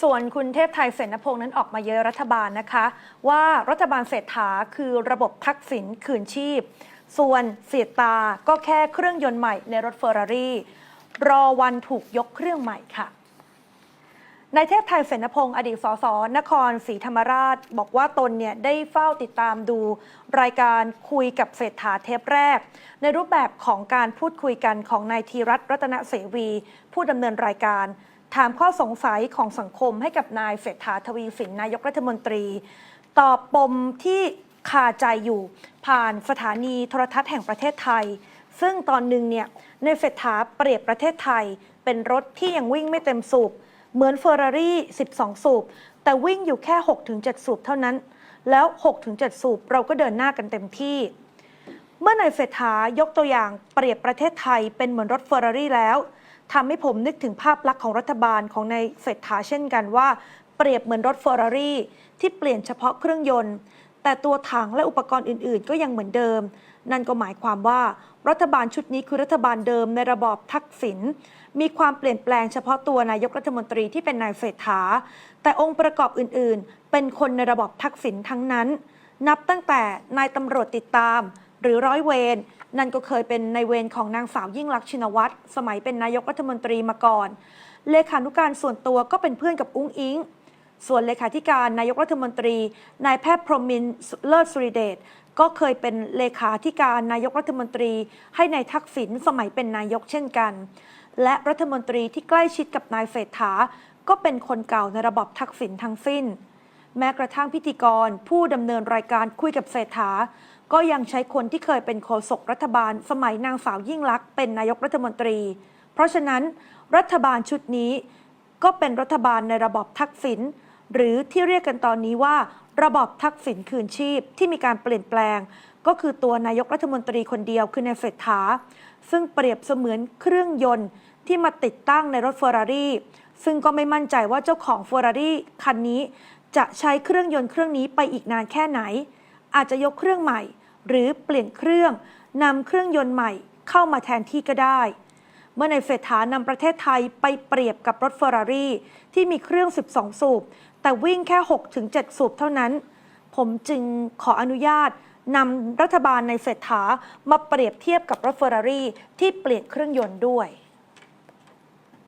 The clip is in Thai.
ส่วนคุณเทพไทยเสนพงษ์นั้นออกมาเยอะรัฐบาลนะคะ ว่ารัฐบาลเศรษฐาคือระบบทักษิณคืนชีพ ส่วนเสียตาก็แค่เครื่องยนต์ใหม่ในรถเฟอร์รารี่รอวันถูกยกเครื่องใหม่ค่ะนายเทพไทยเสนพงศ์อดีตสสนครศรีธรรมราช บอกว่าตนเนี่ยได้เฝ้าติดตามดูรายการคุยกับเศรษฐาเทปแรก ในรูปแบบของการพูดคุยกันของนายธีรัตน์รัตนเสวี ผู้ดำเนินรายการ ถามข้อสงสัยของสังคมให้กับนายเศรษฐาทวีสินนายกรัฐมนตรี ตอบปมที่คาใจอยู่ผ่านสถานีโทรทัศน์แห่งประเทศไทย ซึ่งตอนหนึ่งเนี่ยในเศรษฐาเปรียบประเทศไทย เป็นรถที่ยังวิ่งไม่เต็มสูบเหมือนเฟอร์รารี่ 12 สูบ แต่วิ่งอยู่แค่ 6-7 สูบเท่านั้น แล้ว 6-7 สูบเราก็เดินหน้ากันเต็มที่ เมื่อนายเศรษฐายกตัวอย่างเปรียบประเทศไทยเป็นเหมือนรถเฟอร์รารี่แล้ว ทำให้ผมนึกถึงภาพลักษณ์ของรัฐบาลของนายเศรษฐาเช่นกันว่า เปรียบเหมือนรถเฟอร์รารี่ที่เปลี่ยนเฉพาะเครื่องยนต์ แต่ตัวถังและอุปกรณ์อื่น ๆ ก็ยังเหมือนเดิม นั่นก็หมายความว่า รัฐบาลชุดนี้คือรัฐบาลเดิมในระบอบทักษิณมีความเปลี่ยนแปลงเฉพาะตัวนายกรัฐมนตรีที่เป็นนายเศรษฐา แต่องค์ประกอบอื่น ๆ เป็นคนในระบอบทักษิณทั้งนั้น นับตั้งแต่นายตำรวจติดตาม หรือร้อยเวรนั่นก็เคยเป็นในเวรของนางสาวยิ่งลักษณ์ชินวัตรสมัยเป็นนายกรัฐมนตรีมาก่อน เลขานุการส่วนตัวก็เป็นเพื่อนกับอุ้งอิง ส่วนเลขาธิการนายกรัฐมนตรีนายแพทย์พรหมินเลิศสุริเดชก็เคยเป็นเลขาธิการนายกรัฐมนตรีให้ในายทักษิณสมัยเป็นนายกเช่นกัน และรัฐมนตรีที่ใกล้ชิดกับนายเศรษฐา ก็เป็นคนเก่าในระบบทักษิณทั้งสิ้น แม้กระทั่งพิธีกร ผู้ดำเนินรายการคุยกับเศรษฐา ก็ยังใช้คนที่เคยเป็นโฆษกรัฐบาล สมัยนางสาวยิ่งลักษณ์เป็นนายกรัฐมนตรี เพราะฉะนั้นรัฐบาลชุดนี้ ก็เป็นรัฐบาลในระบอบทักษิณหรือที่เรียกกันตอนนี้ว่า ระบอบทักษิณคืนชีพที่มีการเปลี่ยนแปลง ก็คือตัวนายกรัฐมนตรีคนเดียวคือนายเศรษฐา ซึ่งเปรียบเสมือนเครื่องยนต์ที่มาติดตั้งในรถเฟอร์รารี่ซึ่งก็ไม่มั่นใจว่าเจ้าของเฟอร์รารี่คันนี้ จะใช้เครื่องยนต์เครื่องนี้ไปอีกนานแค่ไหน อาจจะยกเครื่องใหม่ หรือเปลี่ยนเครื่องนำเครื่องยนต์ใหม่เข้ามาแทนที่ก็ได้ เมื่อในเศรษฐานำประเทศไทยไปเปรียบกับรถเฟอร์รารี่ที่มีเครื่อง 12 สูบ แต่วิ่งแค่ 6-7 สูบเท่านั้น ผมจึงขออนุญาตนำรัฐบาลในเศรษฐามาเปรียบเทียบกับรถเฟอร์รารี่ที่เปลี่ยนเครื่องยนต์ด้วย